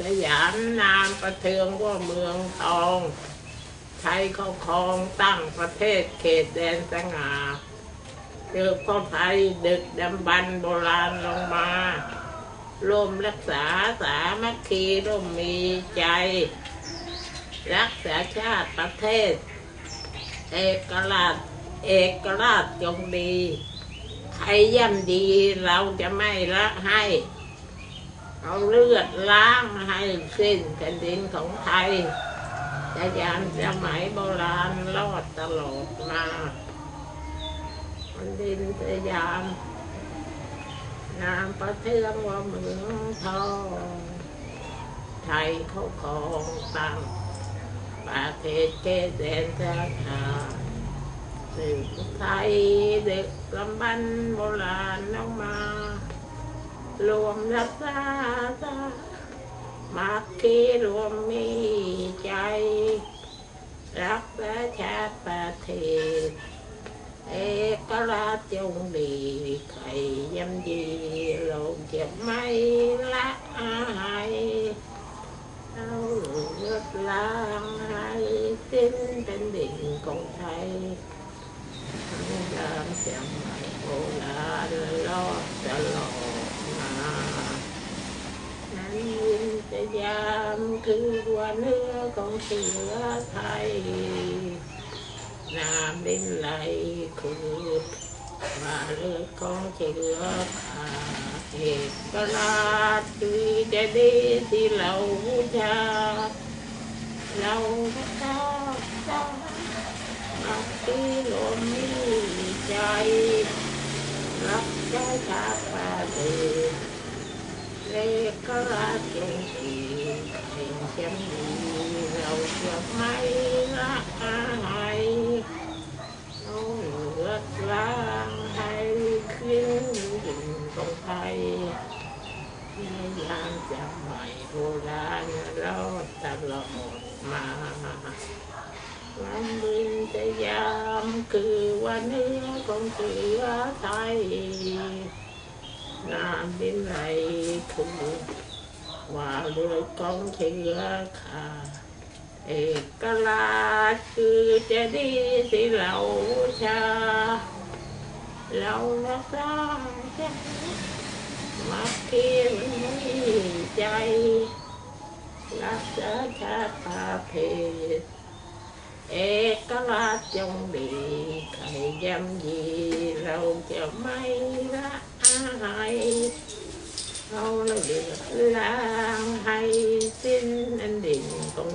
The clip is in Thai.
สยามนามประเทืองว่าเมืองทอง ไทยเขาครองตั้งประเทศเขตแดนสง่าเจอพ่อไทยดึกดำบรรพ์โบราณลงมาร่วมรักษาสามัคคีร่วมมีใจ รักษาชาติประเทศ เอกราชเอกราชจงดี ใครย่ำดีเราจะไม่ละให้ เอาเลือดล้างให้สิ้นแผ่นดินของไทยจะยานสมัยโบราณรอดตลอดมาแผ่นดินสยามนามประเทืองว่าเมืองทองไทยเขาครองตั้งประเทศเกษตรสหาสื่อไทยเด็กลำบันโบราณออกมา รวมรักษาสามัคคีรวมมีใจ รักษาชาติประเทศ เอกราชจงดีใครยำดีเราจะไม่ละอายเอาเลือดล้างให้สิ้นเป็นดิ่งของไทยทั้งยามเสียงใหม่โบราณรอดตลอดมานั้น ยามคือหัวเนื้อของเสือไทย น้ำเป็นไหลคือมาเลือดของเชื้อขาเหตุประหลาดคือจะดีที่เราบูชาเราพระเจ้าเจ้ามักที่ลมมีใจ รักเจ้าชาติประเทศเลขราชจงดีเป็น เช่นดีเราจะไม่ละอายเอาเลือดล้างให้ขึ้นดินของไทยในยามสมัยโบราณเราตลอดมาวันบินสยามคือวันนื้ของเสือไทยน้ำบินไหลคือ ว่าเลือดของเชื้อขาดเอกราชคือจะดีสิเราชา เรารักษาใจมักคีมันมีใจ รักษาชาติประเพศเอกราชจงดีใครย่ำยีเราจะไม่ละอาย เราเลือดล้างให้สิ้นอันดิ่งของ